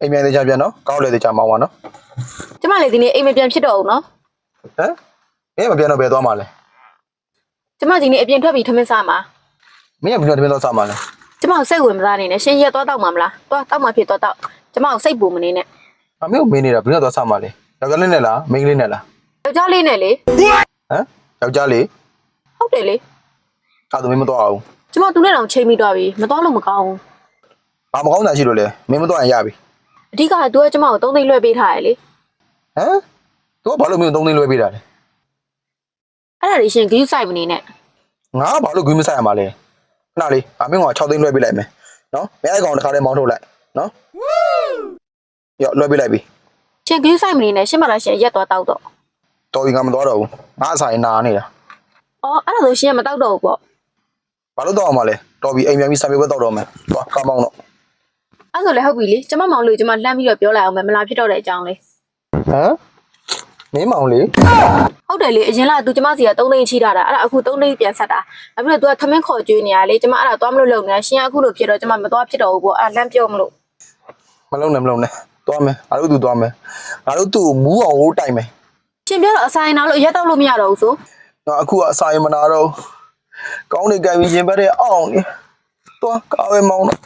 အိမ်မြန်သေးချာပြန်နော်ကောင်းလေသေးချာမောင်းပါနော်ကျမလည်းဒီနေ့အိမ်မပြန်ဖြစ်တော့ဘူးနော်ဟမ်မင်းမပြန်တော့ဘယ်သွားမှာလဲကျမဒီနေ့အပြင်ထွက်ပြီးထမင်းစားမှာမင်းကဘယ်တော့တမင်းတော့စားမှာလဲကျမကိုစိတ်ဝင်မစားနေနဲ့ရှင်ရက်သွားတောက်မှာမလားသွားတောက်မှာဖြစ်သွားတောက်ကျမကိုစိတ်ပူမနေနဲ့အမေကိုမင်းနေတာဘယ်တော့သွားစားမှာလဲယောက်ျားလေးနဲ့လားမိန်းကလေးနဲ့လားယောက်ျားလေးနဲ့လေဟမ်ယောက်ျားလေးဟုတ်တယ်လေအဲ့ဒါမင်းမသွားအောင်ကျမသူနဲ့တောင်ချိန်မိသွားပြီမသွားလို့မကောင်းဘူးဘာမကောင်းတာရှိလို့လဲမင်းမသွားရင်ရပြီ အဓိကကသူကကျမကိုသုံးသိန်းလွှဲပေးထားတယ်လေဟမ်သူကဘာလို့မင်းကိုသုံးသိန်းလွှဲပေးတာလဲအဲ့ဒါတွေရှင်ဂရုစိုက်မနေနဲ့ငါကဘာလို့ဂွေးမဆိုင်ရမှာလဲခဏလေးအမင်းက6သိန်းလွှဲပေးလိုက်မယ်နော်မင်းအဲ့ကောင်တစ်ခါလေးမောင်းထုတ်လိုက်နော်ရောလွှဲပေးလိုက်ပြီရှင်ဂရုစိုက်မနေနဲ့ရှင်မလားရှင်ရက်သွားတောက်တော့တော်ပြီငါမသွားတော့ဘူးငါအဆိုင်နာနေတာအော်အဲ့ဒါဆိုရှင်ကမတောက်တော့ဘူးပေါ့ဘာလို့တော့အောင်မလဲတော်ပြီအိမ်ပြန်ပြီးစာပေဘက်တော့တော့မယ်သွားကောင်းမောင်းတော့ အဲ့ဆိုလည်းဟုတ်ပြီလေကျမမောင်လို့ကျမလှမ်းပြီးတော့ပြောလိုက်အောင်မယ်မလားဖြစ်တော့တဲ့အကြောင်းလေးဟမ်မင်းမောင်လေးဟုတ်တယ်လေအရင်ကသူကျမစီက3သိန်းချိထားတာအဲ့ဒါအခု3သိန်းပြန်ဆက်တာနောက်ပြီးတော့ तू ကသမင်းခေါ်ကျွေးနေရလေကျမအဲ့ဒါသွားမလို့လုံနေတာရှင်ကအခုလို့ဖြစ်တော့ကျမမသွားဖြစ်တော့ဘူးပေါ့အဲ့ဒါလမ်းပြောမလို့မလုံးနဲ့မလုံးနဲ့သွားမယ်ငါတို့သူသွားမယ်ငါတို့သူ့ကိုမူးအောင်ဟိုးတိုင်မယ်ရှင်ပြောတော့အဆိုင်နာလို့ရက်တော့လို့မရတော့ဘူးဆိုနော်အခုကအစာရမနာတော့ကောင်းနေကြပြီရင်ဘက်တဲ့အောင်လေသွားကားပဲမောင်းတော့